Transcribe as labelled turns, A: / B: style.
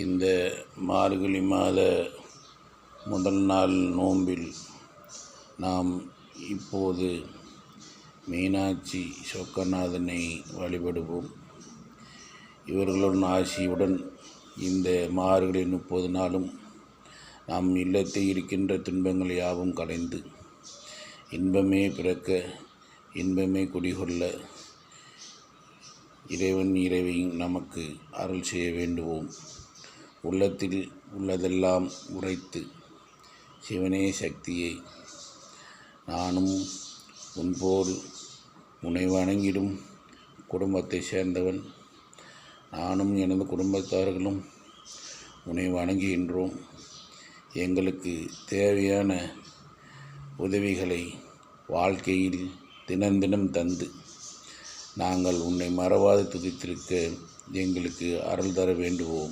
A: இந்த மார்கழி மாத முதல் நாள் நோன்பில் நாம் இப்போது மீனாட்சி சொக்கநாதனை வழிபடுவோம். இவர்களுடன் ஆசியுடன் இந்த மார்கழி முப்பது நாளும் நம் இல்லத்தில் இருக்கின்ற துன்பங்கள் யாவும் கலைந்து இன்பமே பிறக்க இன்பமே குடிகொள்ள இறைவன் இறைவையும் நமக்கு அருள் செய்ய வேண்டுவோம். உள்ளத்தில் உள்ளதெல்லாம் உரைத்து சிவனே சக்தியை நானும் உன்போல் உன்னை வணங்கிடும் குடும்பத்தை சேர்ந்தவன். நானும் எனது குடும்பத்தார்களும் உன்னை வணங்குகின்றோம். எங்களுக்கு தேவையான உதவிகளை வாழ்க்கையில் தினம் தினம் தந்து நாங்கள் உன்னை மறவாது துதித்திருக்க எங்களுக்கு அருள் தர வேண்டுவோம்.